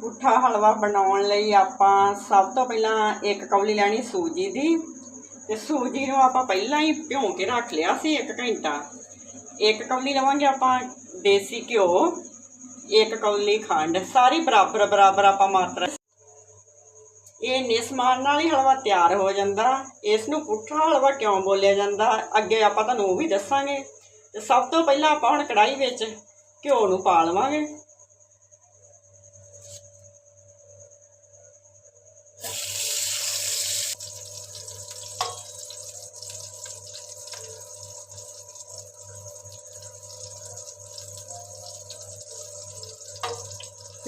ਪੁੱਠਾ ਹਲਵਾ ਬਣਾਉਣ ਲਈ ਆਪਾਂ ਸਭ ਤੋਂ ਪਹਿਲਾਂ ਇੱਕ ਕੌਲੀ ਲੈਣੀ ਸੂਜੀ ਦੀ ਤੇ ਸੂਜੀ ਨੂੰ ਆਪਾਂ ਪਹਿਲਾਂ ਹੀ ਭਿਉਂ ਕੇ ਰੱਖ ਲਿਆ ਸੀ 1 ਘੰਟਾ। ਇੱਕ ਕੌਲੀ ਲਵਾਂਗੇ ਆਪਾਂ ਦੇਸੀ ਘਿਓ, ਇੱਕ ਕੌਲੀ ਖੰਡ, ਸਾਰੀ ਬਰਾਬਰ ਬਰਾਬਰ ਆਪਾਂ ਮਾਤਰਾ ਇਹ ਨਿਸਮਾਨ ਨਾਲ ਹੀ ਹਲਵਾ ਤਿਆਰ ਹੋ ਜਾਂਦਾ। ਇਸ ਨੂੰ ਪੁੱਠਾ ਹਲਵਾ ਕਿਉਂ ਬੋਲਿਆ ਜਾਂਦਾ? ਅੱਗੇ ਆਪਾਂ ਤੁਹਾਨੂੰ ਉਹ ਵੀ ਦੱਸਾਂਗੇ। ਤੇ ਸਭ ਤੋਂ ਪਹਿਲਾਂ ਆਪਾਂ ਹੁਣ ਕੜਾਈ ਵਿੱਚ ਘਿਓ ਨੂੰ ਪਾ ਲਵਾਂਗੇ।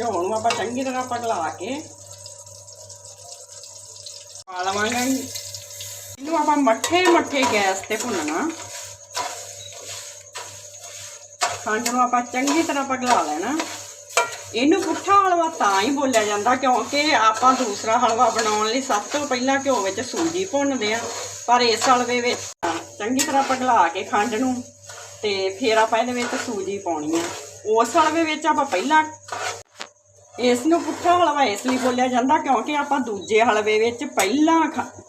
ਘਿਓ ਨੂੰ ਆਪਾਂ ਚੰਗੀ ਤਰ੍ਹਾਂ ਪਗਲਾ ਕੇ ਪਾ ਲਵਾਂਗੇ। ਇਹਨੂੰ ਆਪਾਂ ਮੱਠੇ ਮੱਠੇ ਗੈਸ ਤੇ ਭੁੰਨਣਾ। ਖੰਡ ਨੂੰ ਆਪਾਂ ਚੰਗੀ ਤਰ੍ਹਾਂ ਪਗਲਾ ਲੈਣਾ, ਇਹਨੂੰ ਪੁੱਠਾ ਹਲਵਾ ਤਾਂ ਹੀ ਬੋਲਿਆ ਜਾਂਦਾ ਕਿਉਂਕਿ ਆਪਾਂ ਦੂਸਰਾ ਹਲਵਾ ਬਣਾਉਣ ਲਈ ਸਭ ਤੋਂ ਪਹਿਲਾਂ ਘਿਓ ਵਿੱਚ ਸੂਜੀ ਭੁੰਨਦੇ ਆ ਪਰ ਇਸ ਹਲਵੇ ਵਿੱਚ ਚੰਗੀ ਤਰ੍ਹਾਂ ਪਗਲਾ ਕੇ ਖੰਡ ਨੂੰ ਤੇ ਫਿਰ ਆਪਾਂ ਇਹਦੇ ਵਿੱਚ ਸੂਜੀ ਪਾਉਣੀ ਆ ਉਸ ਹਲਵੇ ਵਿੱਚ ਆਪਾਂ ਪਹਿਲਾਂ ਇਸ ਨੂੰ ਪੁੱਠਾ ਹਲਵਾ ਇਸ ਲਈ ਬੋਲਿਆ ਜਾਂਦਾ ਕਿਉਂਕਿ ਆਪਾਂ ਦੂਜੇ ਹਲਵੇ ਵਿੱਚ ਪਹਿਲਾਂ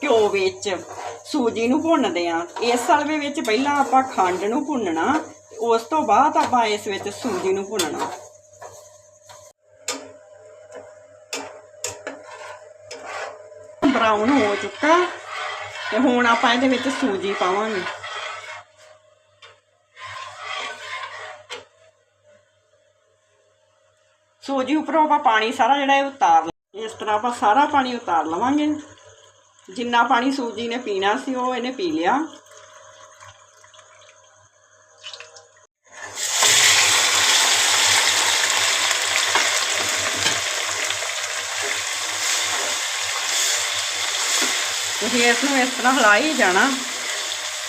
ਘਿਓ ਵਿੱਚ ਸੂਜੀ ਨੂੰ ਭੁੰਨਦੇ ਆ ਇਸ ਹਲਵੇ ਵਿੱਚ ਪਹਿਲਾਂ ਆਪਾਂ ਖੰਡ ਨੂੰ ਭੁੰਨਣਾ, ਉਸ ਤੋਂ ਬਾਅਦ ਆਪਾਂ ਇਸ ਵਿੱਚ ਸੂਜੀ ਨੂੰ ਭੁੰਨਣਾ। ਬਰਾਊਨ ਹੋ ਚੁੱਕਾ ਤੇ ਹੁਣ ਆਪਾਂ ਇਹਦੇ ਵਿੱਚ ਸੂਜੀ ਪਾਵਾਂਗੇ। ਸੂਜੀ ਉੱਪਰੋਂ ਆਪਾਂ ਪਾਣੀ ਸਾਰਾ ਜਿਹੜਾ ਇਹ ਉਤਾਰ ਲ- ਇਸ ਤਰ੍ਹਾਂ ਆਪਾਂ ਸਾਰਾ ਪਾਣੀ ਉਤਾਰ ਲਵਾਂਗੇ। ਜਿੰਨਾ ਪਾਣੀ ਸੂਜੀ ਨੇ ਪੀਣਾ ਸੀ, ਉਹ ਇਹਨੇ ਪੀ ਲਿਆ। ਤੁਸੀਂ ਇਸ ਨੂੰ ਇਸ ਤਰ੍ਹਾਂ ਹਿਲਾਈ ਜਾਣਾ,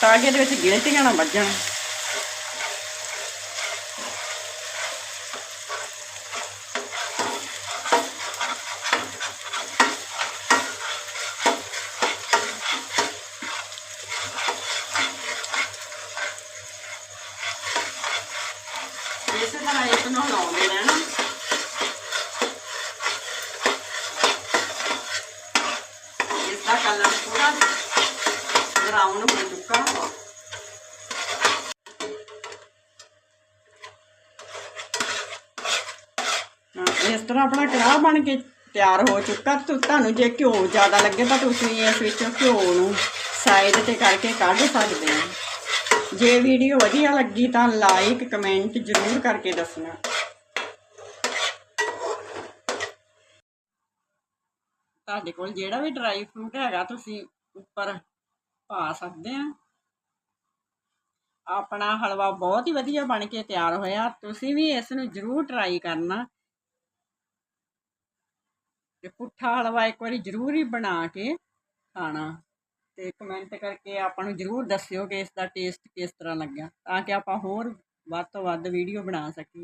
ਤਾਂ ਕਿ ਇਹਦੇ ਵਿੱਚ ਗਿਲਟੀਆਂ ਨਾ ਵੱਜਣ। ਇਸੇ ਤਰ੍ਹਾਂ ਇਸ ਨੂੰ ਰਹਿਣਾ ਇਸ ਦਾ ਕਲਰ ਪੂਰਾ ਬਰਾਊਨ ਹੋ ਚੁੱਕਾ ਇਸ ਤਰ੍ਹਾਂ ਆਪਣਾ ਕੜਾਹ ਬਣ ਕੇ ਤਿਆਰ ਹੋ ਚੁੱਕਾ। ਤੁਹਾਨੂੰ ਜੇ ਘਿਓ ਜ਼ਿਆਦਾ ਲੱਗੇ ਤਾਂ ਤੁਸੀਂ ਇਸ ਵਿੱਚ ਘਿਓ ਨੂੰ ਸਾਈਡ ਤੇ ਕਰਕੇ ਕੱਢ ਸਕਦੇ ਹੋ। ਜੇ ਵੀਡੀਓ ਵਧੀਆ ਲੱਗੀ ਤਾਂ ਲਾਈਕ ਕਮੈਂਟ ਜ਼ਰੂਰ ਕਰਕੇ ਦੱਸਣਾ। ਤੁਹਾਡੇ ਕੋਲ ਜਿਹੜਾ ਵੀ ਡਰਾਈ ਫਰੂਟ ਹੈਗਾ, ਤੁਸੀਂ ਉੱਪਰ ਪਾ ਸਕਦੇ ਆ। ਆਪਣਾ ਹਲਵਾ ਬਹੁਤ ਹੀ ਵਧੀਆ ਬਣ ਕੇ ਤਿਆਰ ਹੋਇਆ। ਤੁਸੀਂ ਵੀ ਇਸ ਨੂੰ ਜ਼ਰੂਰ ਟਰਾਈ ਕਰਨਾ। ਤੇ ਪੁੱਠਾ ਹਲਵਾ ਇੱਕ ਵਾਰੀ ਜ਼ਰੂਰ ਹੀ ਬਣਾ ਕੇ ਖਾਣਾ। ਤੇ ਕਮੈਂਟ ਕਰਕੇ ਆਪਾਂ ਨੂੰ ਜ਼ਰੂਰ ਦੱਸਿਓ ਕਿ ਇਸ ਦਾ ਟੇਸਟ ਕਿਸ ਤਰ੍ਹਾਂ ਲੱਗਾ ਤਾਂ ਕਿ ਆਪਾਂ ਹੋਰ ਵੱਧ ਤੋਂ ਵੱਧ ਵੀਡੀਓ ਬਣਾ ਸਕੀਏ।